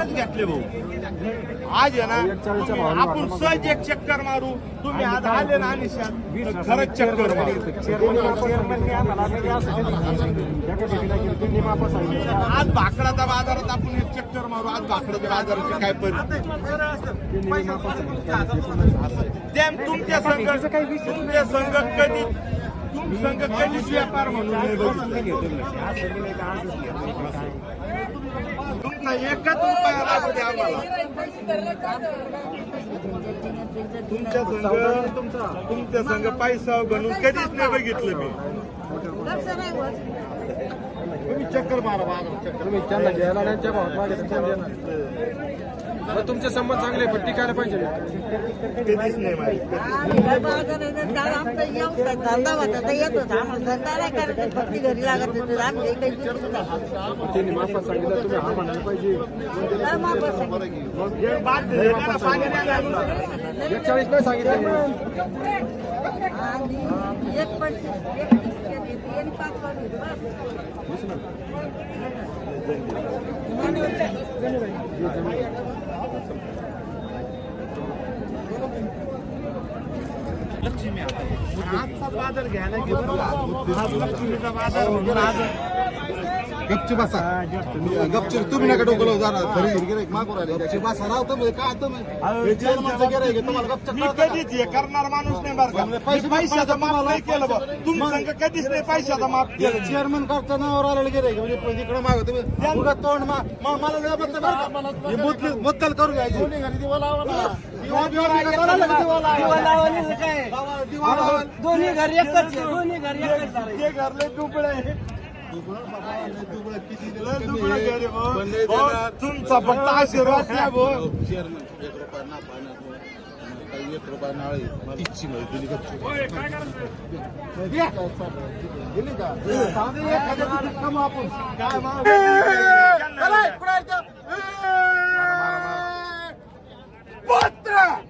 चक्करच घेतले भाऊ. आज आहे ना आपण सहज एक चक्कर मारू. तुम्ही आज आले ना निशात खरंच चक्कर मारू. आज भाकडाच्या बाजारात आपण एक चक्कर मारू. आज भाकडाच्या बाजाराची काय परिस्थिती? तुमच्या संघ तुमच्या संघ कधी तुम संघ कधीच व्यापार म्हणून नाही एकच रुपया लागू द्या आम्हाला. तुमच्या संघ तुमच्या संघ पैसा बनून कधीच नाही बघितलं मी. तुम्ही चक्कर मारा चक्कर तुम्ही त्यांना घ्यायला नाही त्या भावात मग तुमचे संबंध चांगले पण टिकायला पाहिजे कधीच नाही माहिती धंदा होता तर येत होता आम्हाला धंदा नाही करायचा फक्त घरी लागत. त्यांनी माफा सांगितलं तुम्ही हा म्हणायला पाहिजे. एक चाळीस नाही सांगितलं आणि एक पंचवीस एक तीस केली, एक पाच वाजले. बस. लक्ष्मी आहे. आजचा बाजार घ्यायला गेलो. आज लक्ष्मीचा बाजार म्हणून आज गपची बसा. गपची तुम्ही नका डोकं जरा घरी गिराईक मागू राहिले. गपची बसा राव तुम्ही काय तुम्ही गिराईक आहे, तुम्हाला गपचं मी कळतं का? कधीच हे करणार माणूस नाही बरं का. मी पैसे पैशाचा माफ नाही केलं बा तुम्ही संघ कधीच नाही पैशाचा माफ हे केलं. चेअरमन करता नावावर आलेलं गिराईक म्हणजे तिकडे माग तुम्ही तोंड मा- मा- मला बरं का? हे मुद्दल करून घ्यायची. दिवा? लावा, दिवा लावा. दोन्ही घर एकच आहे, दोन्ही घर एकच आहे. ते घरले दुबळे तुमचा फक्त आशीर्वाद द्या एक का काय पत्र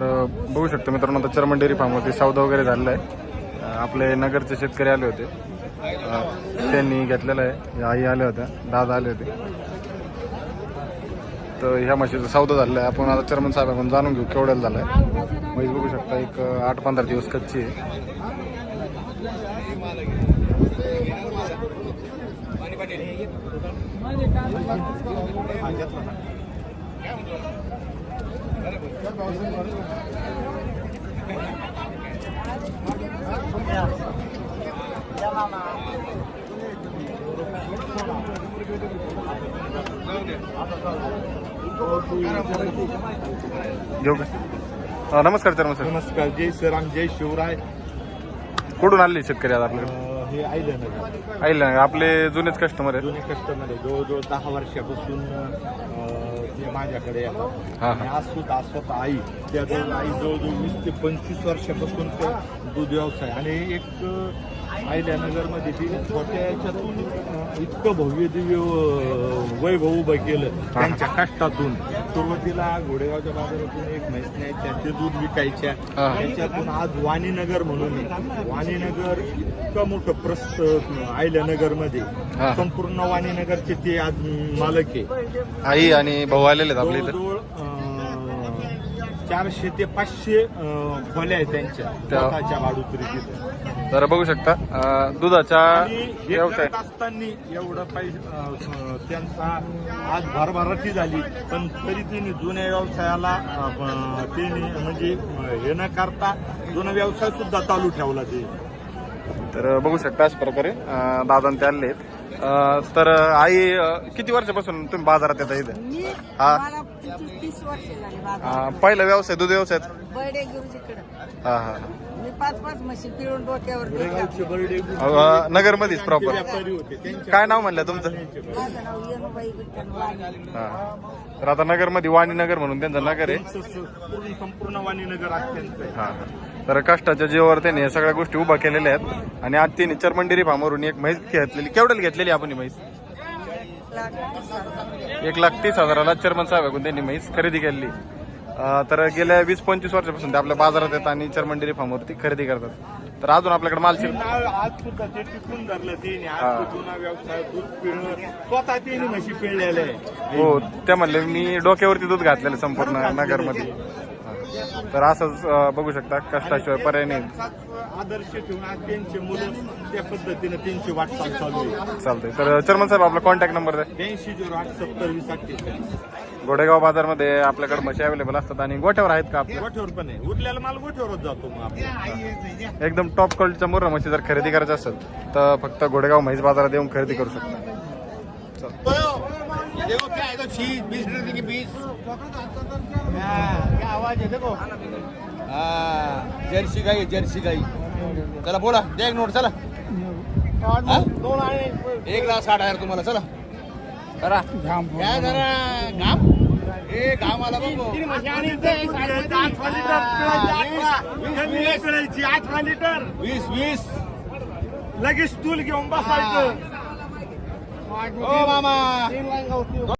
तर बघू शकतो मित्रांनो आता चर्मन डेअरी फार्मवरती सौदा वगैरे झालेला आहे. आपले नगरचे शेतकरी आले होते. त्यांनी घेतलेलं आहे. आई आल्या होत्या दादा आले होते. तर ह्या म्हशीचा सौदा झालेला आहे. आपण आता चर्मन साहेबांकडून जाणून घेऊ केवढ्याला झाला आहे म्हैस बघू शकता एक आठ पंधरा दिवस कच्ची आहे. घेऊ का? नमस्कार चर्मन साहेब नमस्कार जय श्रीराम जय शिवराय. कुठून आले शेतकरी आज आपल्याकडे? अं, हे आयलं आईल आपले जुनेच कस्टमर आहेत. जुने कस्टमर आहे. जवळजवळ दहा वर्षापासून अं, ते माझ्याकडे येतात. हा, आणि आज सुद्धा स्वतः आई. त्या जवळ आई जवळजवळ वीस ते पंचवीस वर्षापासून ते दूध व्यवसाय. आणि एक अं, अहिल्यानगरमध्ये ती छोट्या याच्यातून अं, इतकं भव्य दिव्य अं, वैभव उभं केलं त्यांच्या कष्टातून. सुरुवातीला घोडेगावच्या बाजारातून एक म्हैस न्यायच्या ते दूध विकायच्या. त्याच्यातून आज वाणीनगर म्हणून आहे. वाणीनगर इतकं मोठं प्रस्त अहिल्यानगरमध्ये हा. संपूर्ण वाणीनगरचे ते आज मालक आहे आई आणि भाऊ आलेले आहेत आपल्या इथं जवळजवळ अं, चारशे ते पाचशे खोल्या आहेत त्यांच्या त्या- स्वतःच्या भाडुतरी तिथं तर बघू शकता अं, दुधाचा आणि हे व्यवसाय करत असताना एवढं पैसे त्यांचा आज भरभराटी झाली पण तरी त्यांनी जुन्या व्यवसायाला अं, त्यांनी म्हणजे अं, हे न करता जुना व्यवसाय सुद्धा चालू ठेवला ते. तर बघू शकता अशा प्रकारे अं, दादा ते आहेत अं, तर आई अं, किती वर्षापासून तुम्ही बाजारात येता इथे? मी हा. मला पंचवीस तीस वर्ष झाली बाबा अं, पहिला व्यवसाय दूध व्यवसाय बर्डे गुरुजीकडे हा हा मी पाच पाच म्हशी पिळून डोक्यावर गोरेगावचे बर्डे अं, नगरमध्येच प्रॉपर व्यापारी होते त्यांच्या काय नाव म्हणलं तुमचं? माझं नाव येनुबाई विठ्ठल वाणी. हा. तर आता नगरमध्ये वाणी नगर म्हणून त्यांचं नगर आहे. पूर्ण संपूर्ण वाणीनगर हा हा. तर कष्टाच्या जीवावर त्यांनी या सगळ्या गोष्टी उभा केलेल्या आहेत. आणि आज त्यांनी चरमंडेरी फार्मवरून एक म्हैस घेतलेली. केवढ्याला घेतलेली आपण ही म्हैस? एक लाख तीस हजाराला चर्मन साहेबाकडून त्यांनी म्हैस खरेदी केली अं, तर गेल्या वीस पंचवीस वर्षापासून ते आपल्या बाजारात येतात आणि चर्मंडेरी फार्मवरती खरेदी करतात. तर अजून आपल्याकडे माल शिल्लक नाव आज सुद्धा ते टिकून धरलं तिने आज तो जुना व्यवसाय दूध पिळणं स्वतः तिने म्हशी पिळलेले हो ते म्हणले मी डोक्यावरती दूध घातलेलं संपूर्ण नगरमध्ये. तर असंच बघू शकता कष्टाशिवाय पर्याय नाही. आदर्श ठेवून आज त्यांचे मुलं त्या पद्धतीने त्यांची वाटचाल चालू आहे. चालतंय. तर चर्मन साहेब आपला कॉन्टॅक्ट नंबर द्या. ब्याऐंशी झिरो आठ सत्तर वीस अठ्ठेचाळीस. गोडेगाव बाजारमध्ये आपल्याकडे म्हशी अवेलेबल असतात आणि गोठ्यावर आहेत का आपल्या? गोठ्यावर पण आहे. उरलेला माल गोठ्यावरच जातो मग एकदम टॉप क्वालिटीच्या मुर्रा म्हशी जर खरेदी करायचं असेल तर फक्त घोडेगाव म्हैस बाजारात येऊन खरेदी करू शकता. देखो क्या है तो चीज बीस रुपए की बीस क्या आवाज है देखो। हाँ जर्सी गाई जर्सी गाई चला बोला एक नोट चला? एक लाख साठ हजार तुम्हाला चला। काय जरा घाम? ए घाम आला बघ आठवा लिटर वीस वीस लगेच स्टूल घेऊन बसायचं. मामा